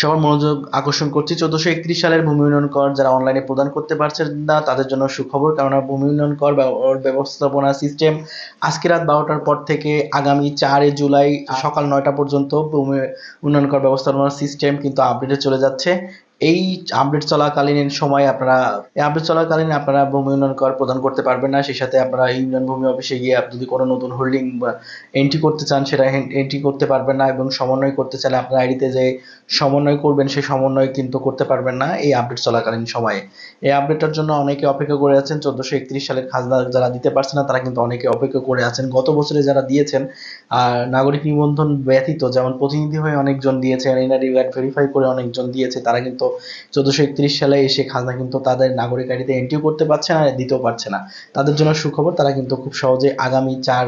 সবার মনোযোগ আকর্ষণ করছি। চোদ্দশো একত্রিশ সালের ভূমি উন্নয়ন কর যারা অনলাইনে প্রদান করতে পারছেন না, তাদের জন্য সুখবর। কেননা ভূমি উন্নয়ন কর ব্যবস্থাপনা সিস্টেম আজকে রাত বারোটার পর থেকে আগামী চারে জুলাই সকাল নয়টা পর্যন্ত ভূমি উন্নয়ন কর ব্যবস্থাপনা সিস্টেম কিন্তু আপডেটে চলে যাচ্ছে। এই আপডেট চলাকালীন সময় আপনারা, এই আপডেট চলাকালীন আপনারা ভূমি উন্নয়ন কর প্রদান করতে পারবেন না। সেই সাথে আপনারা ইউনিয়ন ভূমি অফিসে গিয়ে আপনি যদি কোনো নতুন হোল্ডিং এন্ট্রি করতে চান, সেটা এন্ট্রি করতে পারবেন না এবং সমন্বয় করতে চাইলে আপনার আইডিতে যে সমন্বয় করবেন, সেই সমন্বয় কিন্তু করতে পারবেন না এই আপডেট চলাকালীন সময়ে। এই আপডেটটার জন্য অনেকে অপেক্ষা করে আছেন। চোদ্দশো একত্রিশ সালের খাজনা যারা দিতে পারছে না, তারা কিন্তু অনেকে অপেক্ষা করে আছেন। গত বছরে যারা দিয়েছেন, আর নাগরিক নিবন্ধন ব্যতীত যেমন প্রতিনিধি হয়ে অনেকজন দিয়েছেন এনআরই ভেরিফাই করে অনেকজন দিয়েছে, তারা কিন্তু চোদ্দশো একত্রিশ সালে এসে খাজনা কিন্তু তাদের নাগরিক আইডিতে এন্ট্রি করতে পারছে না, দিতেও পারছে না। তাদের জন্য সুখবর, তারা কিন্তু খুব সহজে আগামী চার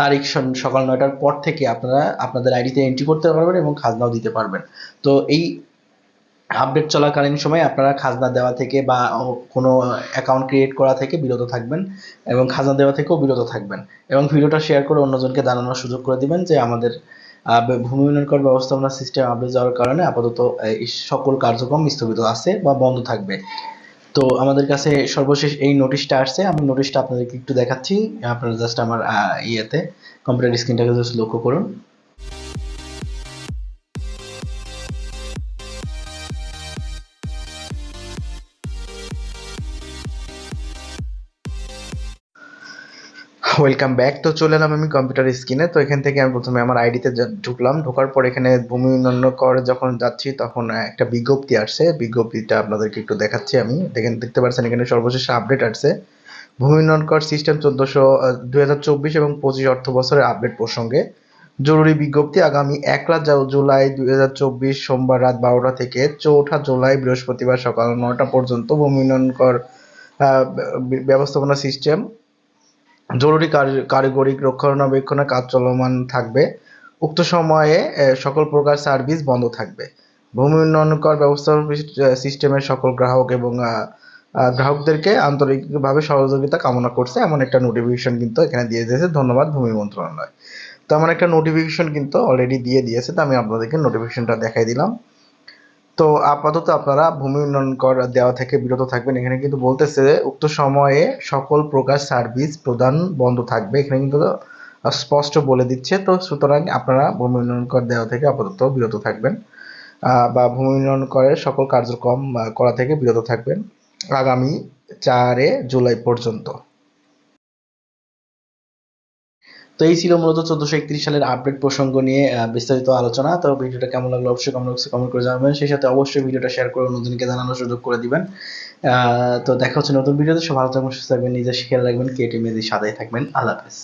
তারিখ সকাল নয়টার পর থেকে আপনারা আপনাদের আইডিতে এন্ট্রি করতে পারবেন এবং খাজনাও দিতে পারবেন। তো এই আপডেট চলাকালীন সময় আপনারা খাজনা দেওয়া থেকে বা কোনো অ্যাকাউন্ট ক্রিয়েট করা থেকে বিরত থাকবেন এবং খাজনা দেওয়া থেকেও বিরত থাকবেন। এবং ভিডিওটা শেয়ার করে অন্যজনকে জানানোর সুযোগ করে দিবেন যে আমাদের ভূমি উন্নয়নকর ব্যবস্থাপনা সিস্টেম আপডেট যাওয়ার কারণে আপাতত এই সকল কার্যক্রম স্থগিত আছে বা বন্ধ থাকবে। তো আমাদের কাছে সর্বশেষ এই নোটিশটা আসছে। আমি নোটিশটা আপনাদেরকে একটু দেখাচ্ছি। আপনারা জাস্ট আমার ইয়েতে কম্পিউটার স্ক্রিনটাকে জাস্ট লক্ষ্য করুন। ওয়েলকাম ব্যাক তো চলে এলাম আমি কম্পিউটার স্ক্রিনে তো এখান থেকে আমি প্রথমে আমার আইডিতে ঢুকলাম। ঢোকার পর এখানে ভূমি উন্নয়ন কর যখন যাচ্ছি, তখন একটা বিজ্ঞপ্তি আসছে। বিজ্ঞপ্তিটা আপনাদেরকে একটু দেখাচ্ছি আমি। দেখেন, দেখতে পাচ্ছেন এখানে সর্বশেষ আপডেট আসছে। ভূমি উন্নয়ন কর সিস্টেম চোদ্দশো দুই এবং পঁচিশ অর্থ বছরের আপডেট প্রসঙ্গে। জরুরি বিজ্ঞপ্তি, আগামী এক রাত জুলাই দুই হাজার চব্বিশ সোমবার রাত বারোটা থেকে চৌঠা জুলাই বৃহস্পতিবার সকাল নটা পর্যন্ত ভূমি উন্নয়ন কর ব্যবস্থাপনা সিস্টেম জরুরি কারি- কারিগরি রক্ষণাবেক্ষণের কাজ চলমান থাকবে। উক্ত সময়ে সকল প্রকার সার্ভিস বন্ধ থাকবে। ভূমি উন্নয়ন কর ব্যবস্থাপনা সিস্টেমের সকল গ্রাহক এবং গ্রাহকদেরকে আন্তরিকভাবে সহযোগিতা কামনা করছে। এমন একটা নোটিফিকেশন কিন্তু এখানে দিয়ে দিয়েছে। ধন্যবাদ ভূমি মন্ত্রণালয়। তো আমার একটা নোটিফিকেশন কিন্তু অলরেডি দিয়ে দিয়েছে। তো আমি আপনাদেরকে নোটিফিকেশনটা দেখাই দিলাম। তো আপাতত আপনারা ভূমি উন্নয়ন কর দেওয়া থেকে বিরত থাকবেন। এখানে কিন্তু বলতেছে উক্ত সময়ে সকল প্রকার সার্ভিস প্রদান বন্ধ থাকবে। এখানে কিন্তু স্পষ্ট বলে দিচ্ছে। তো সুতরাং আপনারা ভূমি উন্নয়ন কর দেওয়া থেকে আপাতত বিরত থাকবেন। বা ভূমি উন্নয়ন করের সকল কার্যক্রম করা থেকে বিরত থাকবেন। আগামী চারে জুলাই পর্যন্ত। তো এই ছিল মূলত চোদ্দশো একত্রিশ সালের আপডেট প্রসঙ্গ নিয়ে বিস্তারিত আলোচনা। তো ভিডিওটা কেমন লাগল অবশ্যই কমেন্ট বক্সে কমেন্ট করে জানাবেন। সেই সাথে অবশ্যই ভিডিওটা শেয়ার করে নতুনকে জানানোর সুযোগ করে দিবেন। তো দেখা হচ্ছে নতুন ভিডিওতে। সব ভালো থাকবেন, সুস্থ থাকবেন, নিজের খেয়াল রাখবেন কেটে মেয়েদের সাদাই থাকবেন। আল্লাহ হাফেজ।